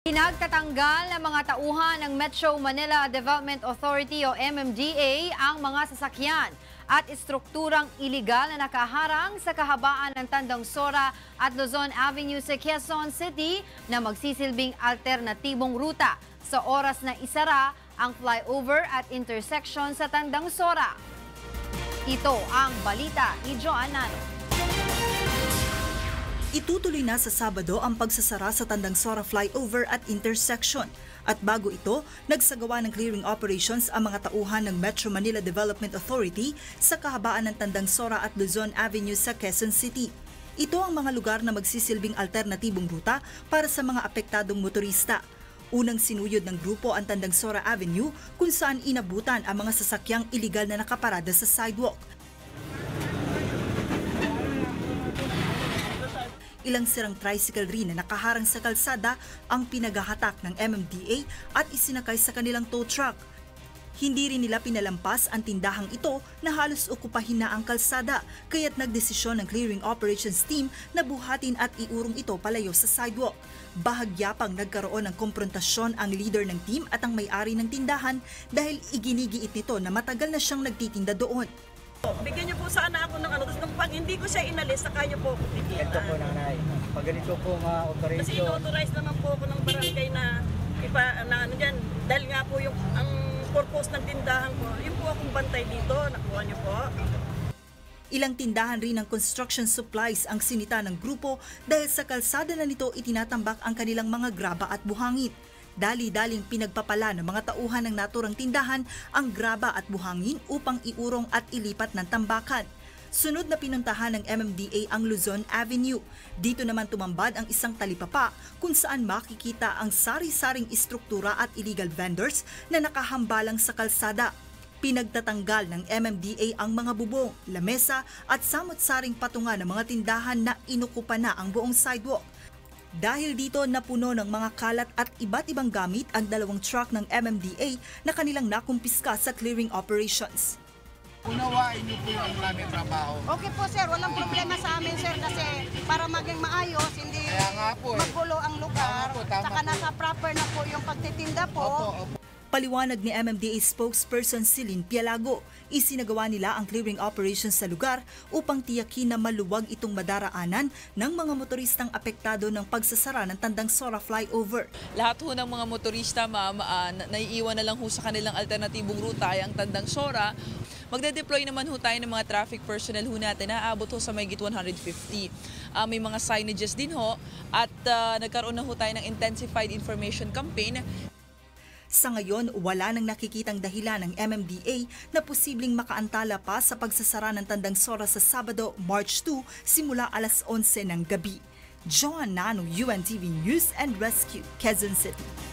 Pinagtatanggal ng mga tauhan ng Metro Manila Development Authority o MMDA ang mga sasakyan at istrukturang iligal na nakaharang sa kahabaan ng Tandang Sora at Luzon Avenue sa Quezon City na magsisilbing alternatibong ruta sa oras na isara ang flyover at intersection sa Tandang Sora. Ito ang balita ni Joan Nano. Itutuloy na sa Sabado ang pagsasara sa Tandang Sora flyover at intersection. At bago ito, nagsagawa ng clearing operations ang mga tauhan ng Metro Manila Development Authority sa kahabaan ng Tandang Sora at Luzon Avenue sa Quezon City. Ito ang mga lugar na magsisilbing alternatibong ruta para sa mga apektadong motorista. Unang sinuyod ng grupo ang Tandang Sora Avenue kung saan inabutan ang mga sasakyang iligal na nakaparada sa sidewalk. Ilang sirang tricycle rin na nakaharang sa kalsada ang pinagahatak ng MMDA at isinakay sa kanilang tow truck. Hindi rin nila pinalampas ang tindahang ito na halos okupahin na ang kalsada kaya't nagdesisyon ng clearing operations team na buhatin at iurong ito palayo sa sidewalk. Bahagya pang nagkaroon ng komprontasyon ang leader ng team at ang may-ari ng tindahan dahil iginigiit nito na matagal na siyang nagtitinda doon. Bigyan niyo po sana ako ng ano. Tapos nung pag hindi ko siya inalis, saka niyo po ako bigyan. Ito po nanay. Pag ganito po nga Kasi operation, in-authorize naman po ako ng barangay na ipa na ano diyan. Dahil nga po yung ang purpose ng tindahan ko, yung po akong bantay dito, nakuha niyo po. Ilang tindahan rin ng construction supplies ang sinita ng grupo dahil sa kalsada na nito itinatambak ang kanilang mga graba at buhangin. Dali-daling pinagpapala ng mga tauhan ng naturang tindahan ang graba at buhangin upang iurong at ilipat ng tambakan. Sunod na pinuntahan ng MMDA ang Luzon Avenue. Dito naman tumambad ang isang talipapa kung saan makikita ang sari-saring istruktura at illegal vendors na nakahambalang sa kalsada. Pinagtatanggal ng MMDA ang mga bubong, lamesa at samot-saring patungan ng mga tindahan na inukupa na ang buong sidewalk. Dahil dito napuno ng mga kalat at iba't ibang gamit ang dalawang truck ng MMDA na kanilang nakumpiska sa clearing operations. Unawain niyo po yung namin trabaho. Okay po sir, walang problema sa amin sir kasi para maging maayos, hindi Kaya nga po eh. magulo ang lugar. Tama po, tama Saka po. nasa proper na po yung pagtitinda po. Opo, opo. Paliwanag ni MMDA spokesperson Celine Pialago, isinagawa nila ang clearing operations sa lugar upang tiyakin na maluwag itong madaraanan ng mga motoristang apektado ng pagsasara ng Tandang Sora flyover. lahat ho ng mga motorista ma'am, na- naiiwan na lang ho sa kanilang alternatibong ruta ay ang Tandang Sora. Magde-deploy naman ho tayo ng mga traffic personnel ho natin na aabot ho sa mayigit 150. Ah, may mga signages din ho at ah, nagkaroon na ho tayo ng intensified information campaign Sa ngayon, wala nang nakikitang dahilan ng MMDA na posibleng makaantala pa sa pagsasara ng Tandang Sora sa Sabado, March 2, simula alas 11 ng gabi. Joan Nano, UNTV News and Rescue, Quezon City.